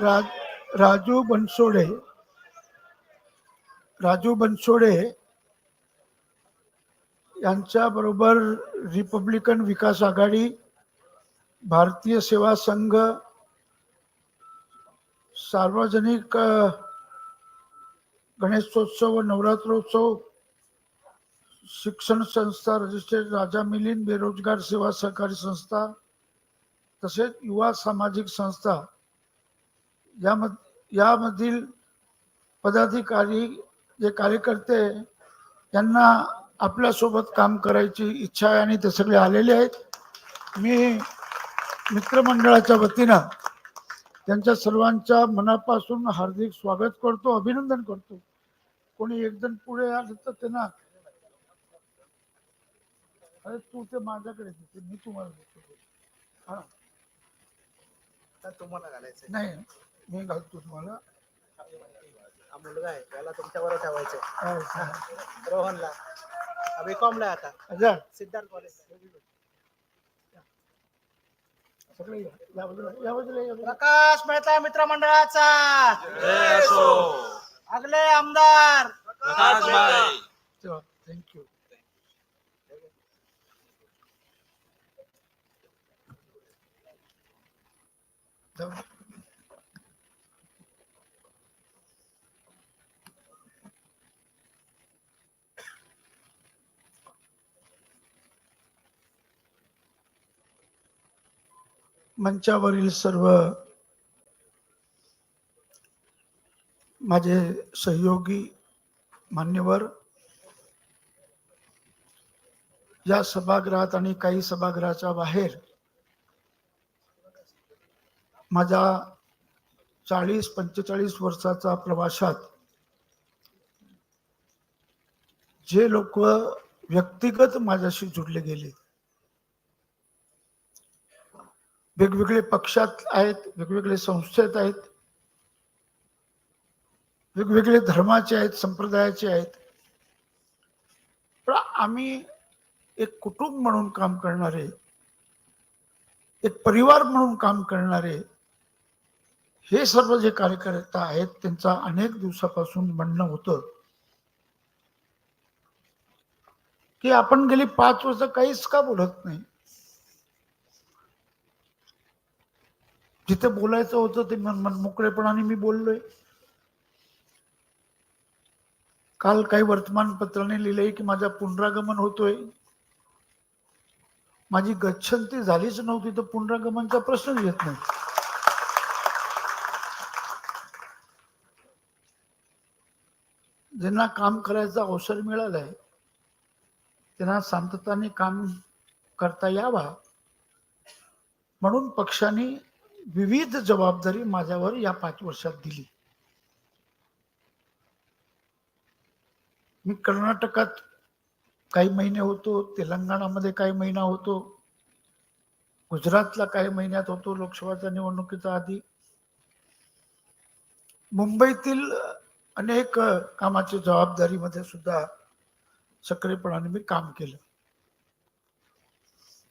राज राजू बनसोडे राजू बनसोडे यांच्या बरोबर रिपब्लिकन विकास आघाडी भारतीय सेवा संघ सार्वजनिक गणेशोत्सव व नवरात्रोत्सव शिक्षण संस्था रजिस्ट्रेड राजा मिलिंद बेरोजगार सेवा सहकारी संस्था तसेच युवा सामाजिक संस्था यामध यामधील पदाधिकारी जे कार्यकर्ते यांना आपल्यासोबत काम करायची इच्छा आहे आणि ते सगळे आलेले आहेत. मी मित्रमंडळाच्या वतीनं त्यांच्या सर्वांच्या मनापासून हार्दिक स्वागत करतो अभिनंदन करतो. कोणी एक जण पुढे आलं तर त्यांना अरे तू ते माझ्याकडे देते मी तुम्हाला देतो. हा. तुम्हाला घालायचंय? नाही. मी घालतो तुम्हाला. हा मुलगा आहे त्याला तुमच्यावर हा. रोहनला. आहे आता. सिद्धार्थ कॉलेज सगळे या. प्रकाश मेहता मित्रमंडळाचा. अगले आमदार. मंचावरील सर्व माझे सहयोगी मान्यवर या सभागृहात आणि काही सभागृहाच्या बाहेर माझ्या चाळीस पंचेचाळीस वर्षाचा प्रवासात जे लोक व्यक्तिगत माझ्याशी जुडले गेले वेगवेगळे पक्षात आहेत वेगवेगळे संस्थेत आहेत वेगवेगळे धर्माचे आहेत संप्रदायाचे आहेत. पण आम्ही एक कुटुंब म्हणून काम करणारे एक परिवार म्हणून काम करणारे हे सर्व जे कार्यकर्ता आहेत त्यांचा अनेक दिवसापासून म्हणणं होतं की आपण गेली पाच वर्ष काहीच का बोलत नाही? जिथे बोलायचं होतं ते मन मनमोकळेपणाने मी बोललोय. काल काही वर्तमानपत्राने लिहिलंय की माझा पुनरागमन होतोय. माझी गच्छंती झालीच नव्हती तर पुनरागमनचा प्रश्न येत नाही. ज्यांना काम करायचा अवसर मिळालाय त्यांना शांतताने काम करता यावा. म्हणून पक्षाने विविध जबाबदारी माझ्यावर या पाच वर्षात दिली. मी कर्नाटकात काही महिने होतो तेलंगणामध्ये काही महिना होतो गुजरातला काही महिन्यात होतो लोकसभाच्या निवडणुकीच्या आधी. मुंबईतील अनेक कामाची जबाबदारीमध्ये सुद्धा सक्रियपणाने मी काम केलं.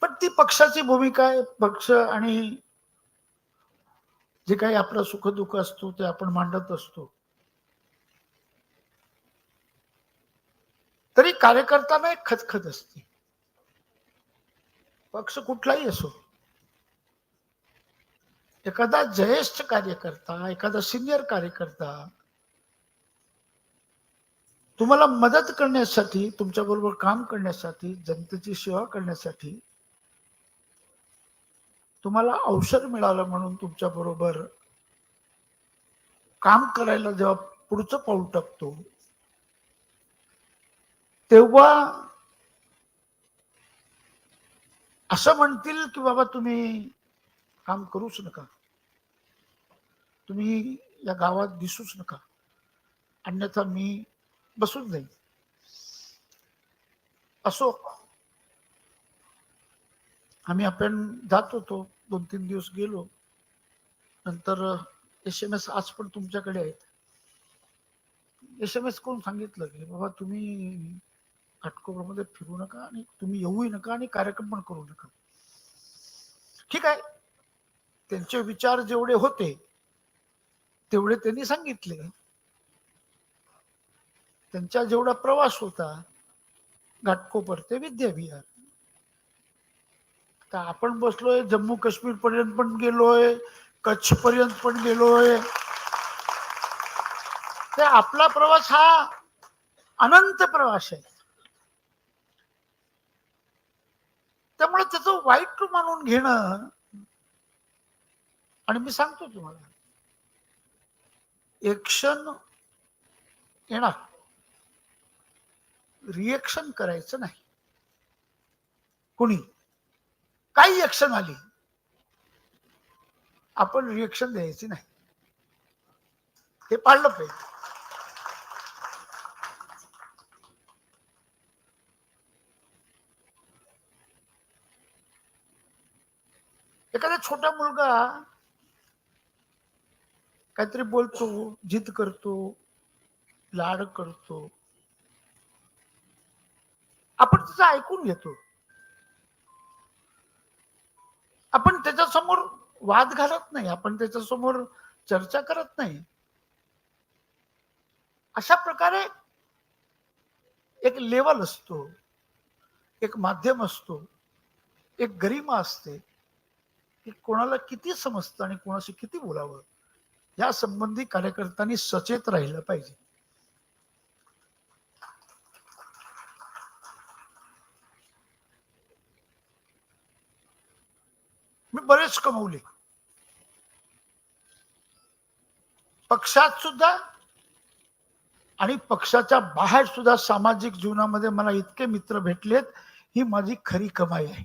पण ती पक्षाची भूमिका आहे पक्ष आणि जे काही आपलं सुखदुःख असतो ते आपण मांडत असतो. तरी कार्यकर्त्यांना एक खतखत असते. पक्ष कुठलाही असो. एखादा ज्येष्ठ कार्यकर्ता एखादा सिनियर कार्यकर्ता तुम्हाला मदत करण्यासाठी तुमच्या बरोबर काम करण्यासाठी जनतेची सेवा करण्यासाठी तुम्हाला अवसर मिळालं म्हणून तुमच्या बरोबर काम करायला जेव्हा पुढचं पाऊल टाकतो तेव्हा असं म्हणतील की बाबा तुम्ही काम करूच नका. तुम्ही या गावात दिसूच नका. अन्यथा मी बसून जाईल असो. आम्ही आपण जात होतो. दोन तीन दिवस गेलो. नंतर एस एम एस आज पण तुमच्याकडे आहेत. एस एम एस कोण सांगितलं की बाबा तुम्ही घाटकोपरमध्ये फिरू नका आणि तुम्ही येऊही नका आणि कार्यक्रम पण करू नका. ठीक आहे. त्यांचे विचार जेवढे होते तेवढे त्यांनी सांगितले. त्यांचा जेवढा प्रवास होता घाटकोपर ते विद्याविहार. तर आपण बसलोय जम्मू काश्मीर पर्यंत पण गेलोय कच्छ पर्यंत पण गेलोय. तर आपला प्रवास हा अनंत प्रवास आहे. त्यामुळे त्याचं वाईट मानून घेणं आणि मी सांगतो तुम्हाला एक्शन येणार. रिएक्शन करायचं नाही. कुणी? काही ऍक्शन आली. आपण रिएक्शन द्यायची नाही. हे पाळलं पाहिजे. एखादा छोटा मुलगा काहीतरी बोलतो जिद करतो लाड करतो. आपण त्याचं ऐकून घेतो. आपण त्याच्यासमोर वाद घालत नाही आपण त्याच्यासमोर चर्चा करत नाही. अशा प्रकारे एक लेवल असतो एक माध्यम असतो एक गरिमा असते की कोणाला किती समजतं आणि कोणाशी किती बोलावं या संबंधी कार्यकर्त्यांनी सचेत राहिलं पाहिजे. मी बरेच कमवले. पक्षात सुद्धा आणि पक्षाच्या बाहेर सुद्धा सामाजिक जीवनामध्ये मला इतके मित्र भेटलेत ही माझी खरी कमाई आहे.